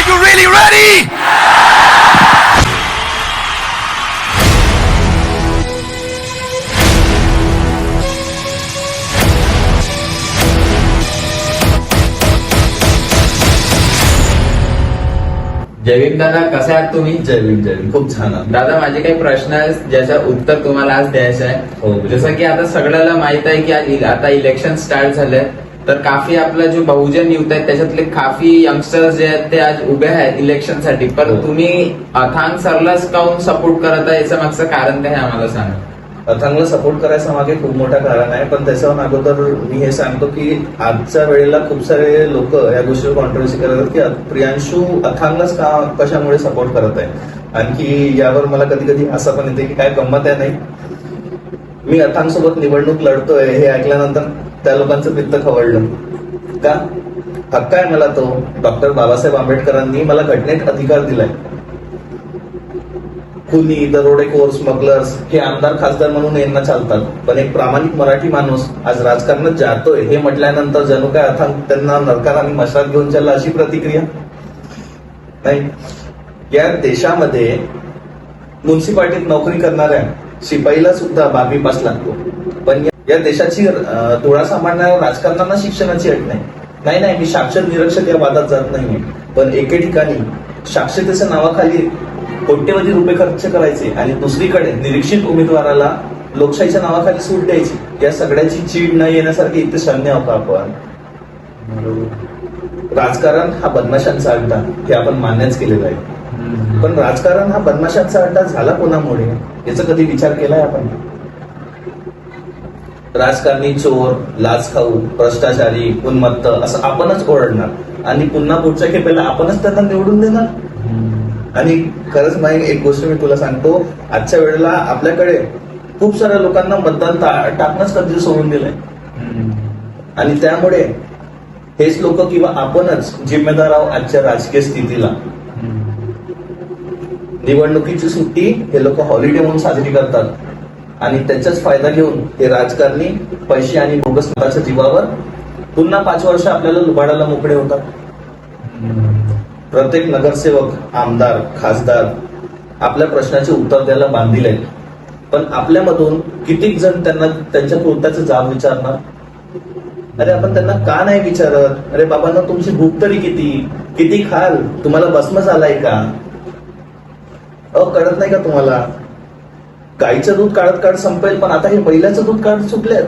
Are you really ready? जयवीन दादा कसे आहात तुम्ही जय भीम जय भीम खूप छान. दादा माझे काही प्रश्न आहेत ज्याचं उत्तर तुम्हाला आज द्यायचं हो. आहे जसं की आता सगळ्याला माहीत आहे की आज आता इलेक्शन स्टार्ट झालंय तर काफी आपला जो बहुजन युथ आहे त्याच्यातले काफी यंगस्टर्स जे आहेत ते आज उभे आहेत इलेक्शनसाठी पण हो. तुम्ही अथांग सरलाच काऊन सपोर्ट करत आहे याचं मागचं कारण काय आम्हाला सांगा? अथांगला सपोर्ट करायचं मागे खूप मोठं कारण आहे पण त्याच्याहून अगोदर मी हे सांगतो की आजच्या वेळेला खूप सारे लोक या गोष्टीवर कॉन्ट्रोवर्सी करतात की प्रियांशू अथांगलाच का कशामुळे सपोर्ट करत आहे? आणखी यावर मला कधी कधी असं पण येते की काय गंमत आहे नाही? मी अथांग सोबत निवडणूक लढतोय हे ऐकल्यानंतर त्या लोकांचं पित्त खवळलं. का? हक्क आहे मला तो. डॉक्टर बाबासाहेब आंबेडकरांनी मला घटनेत अधिकार दिलाय. खुनी दरोडेखोर स्मगलर्स हे आमदार खासदार म्हणून यांना चालतात. पण एक प्रामाणिक मराठी माणूस आज राजकारणात जातोय हे म्हटल्यानंतर जणू काय अर्थात त्यांना नरकार आणि मशात घेऊन चालला अशी प्रतिक्रिया? नाही. या देशामध्ये म्युन्सिपाल्टीत नोकरी करणाऱ्या शिपाईला सुद्धा बाबी पास लागतो. पण या- देशाची अं, सांभाळणाऱ्या राजकारणांना शिक्षणाची अट नाही. नाही नाही मी साक्षर निरक्षर या वादात जात नाहीये पण एके ठिकाणी साक्षरतेच्या नावाखाली कोट्यवधी रुपये खर्च करायचे आणि दुसरीकडे निरीक्षित उमेदवाराला लोकशाहीच्या नावाखाली सूट द्यायची या सगळ्याची चीड न येण्यासारखी इथे शून्य होता आपण. राजकारण हा बदमाशांचा अड्डा हे आपण मान्यच केलेलं आहे. पण राजकारण हा बदमाशांचा अड्डा झाला कोणामुळे? याचा कधी विचार केलाय आपण? राजकारणी चोर लाच खाऊ भ्रष्टाचारी उन्मत्त असं आपणच ओरडणार. आणि पुन्हा पुढच्या खेपेला आपणच त्यांना निवडून देणार. आणि खरंच माहीत एक गोष्ट मी तुला सांगतो. आजच्या वेळेला आपल्याकडे खूप साऱ्या लोकांना मतदान टाकणंच कधी सोडून दिलंय. आणि त्यामुळे हेच लोक किंवा आपणच जिम्मेदार आहोत आजच्या राजकीय स्थितीला. निवडणुकीची सुट्टी हे लोक हॉलिडे म्हणून साजरी करतात. आणि त्याचाच फायदा घेऊन हे राजकारणी पैसे आणि बोगस स्वतःच्या जीवावर पुन्हा पाच वर्ष आपल्याला लुबाडायला मोकळे होतात. प्रत्येक नगरसेवक आमदार खासदार आपल्या प्रश्नाचे उत्तर द्यायला बांधील आहेत. पण आपल्यामधून कितीक जण त्यांना त्यांच्या कृत्याचे जाब विचारणार? अरे आपण त्यांना का नाही विचारत? अरे बाबांना तुमची भूक तरी किती? किती खाल? तुम्हाला भस्म झालाय का? अ कळत नाही का तुम्हाला? गाईचं दूध काढत काढत संपेल पण आता हे बैलाचं दूध काढत सुटलेत.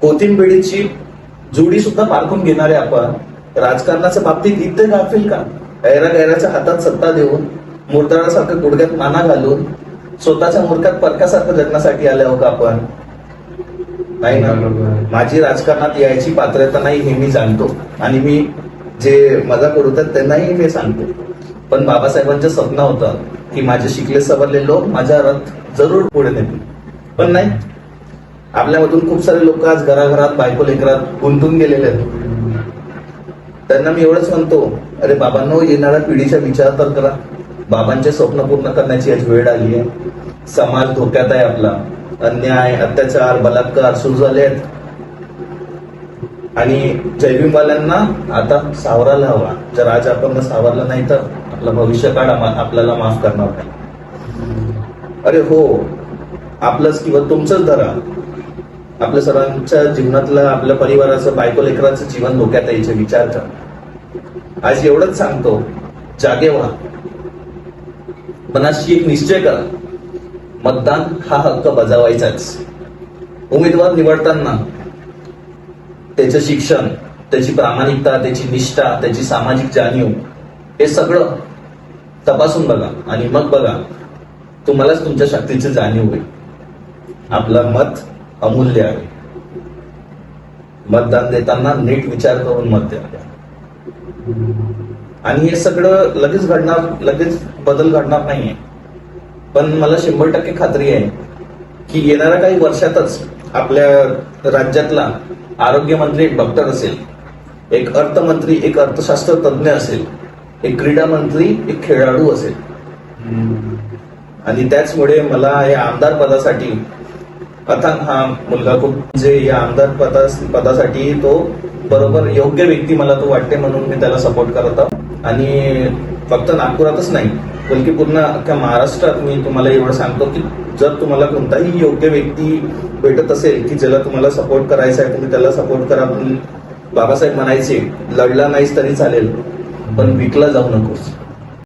कोथिंबिडीची जुडी सुद्धा पारखून घेणारे आपण. राजकारणाच्या बाबतीत इथे गाफील का? ऐरा गैराच्या हातात सत्ता देऊन मुरदाळासारखं गुडघ्यात माना घालून स्वतःच्या मूर्खात परक्यासारखं जगण्यासाठी आले हो का आपण. नाही ना? माझी राजकारणात यायची पात्रता नाही हे मी जाणतो. आणि मी जे मजा उडवतात त्यांनाही मी सांगतो. पण बाबासाहेबांचं स्वप्न होतं की माझे शिकले सवरले लोक माझा रथ जरूर पुढे नेतील. पण नाही. आपल्यामधून खूप सारे लोक आज घराघरात बायको लेकरात गुंतून गेलेले आहेत. त्यांना मी एवढंच म्हणतो अरे बाबांनो येणाऱ्या पिढीचा विचार तर करा. बाबांचे स्वप्न पूर्ण करण्याची आज वेळ आली आहे. समाज धोक्यात आहे आपला. अन्याय अत्याचार बलात्कार सुरू झाले आहेत. आणि जैविकवाल्यांना आता सावरायला हवा. जर आज आपण सावरलं नाही तर आपलं भविष्य काळ आपल्याला माफ करणार नाही. अरे हो आपलंच किंवा तुमचंच धरा. आपल्या सर्वांच्या जीवनातलं आपल्या परिवाराचं बायको लेकरांचं जीवन धोक्यात यायचे विचार करा. आज एवढंच सांगतो जागे व्हा. मनाशी एक निश्चय करा. मतदान हा हक्क बजावायचाच. उमेदवार निवडताना त्याचं शिक्षण त्याची प्रामाणिकता त्याची निष्ठा त्याची सामाजिक जाणीव हे सगळं तपासून बघा आणि मग बघा तुम्हालाच तुमच्या शक्तीची जाणीव होईल. आपलं मत अमूल्य आहे. मतदान देताना नीट विचार करून मत द्या. आणि हे सगळं लगेच घडणार लगेच बदल घडणार नाहीये. पण मला शंभर टक्के खात्री आहे की येणाऱ्या काही वर्षातच आपल्या राज्यातला आरोग्यमंत्री एक डॉक्टर असेल एक अर्थमंत्री एक अर्थशास्त्र तज्ज्ञ असेल एक क्रीडा मंत्री एक खेळाडू असेल. आणि त्याचमुळे मला या आमदार पदासाठी अथंग हा मुलगा खूप जे या आमदार पदा पदासाठी तो बरोबर योग्य व्यक्ती मला तो वाटते म्हणून मी त्याला सपोर्ट करत आहोत आणि फक्त नागपुरातच नाही बल्कि पूर्ण अख्ख्या महाराष्ट्रात मी तुम्हाला एवढं सांगतो की जर तुम्हाला कोणताही योग्य व्यक्ती भेटत असेल की ज्याला तुम्हाला सपोर्ट करायचा आहे तुम्ही त्याला सपोर्ट करा. म्हणून बाबासाहेब म्हणायचे लढला नाहीच तरी चालेल. पण विकला जाऊ नकोस.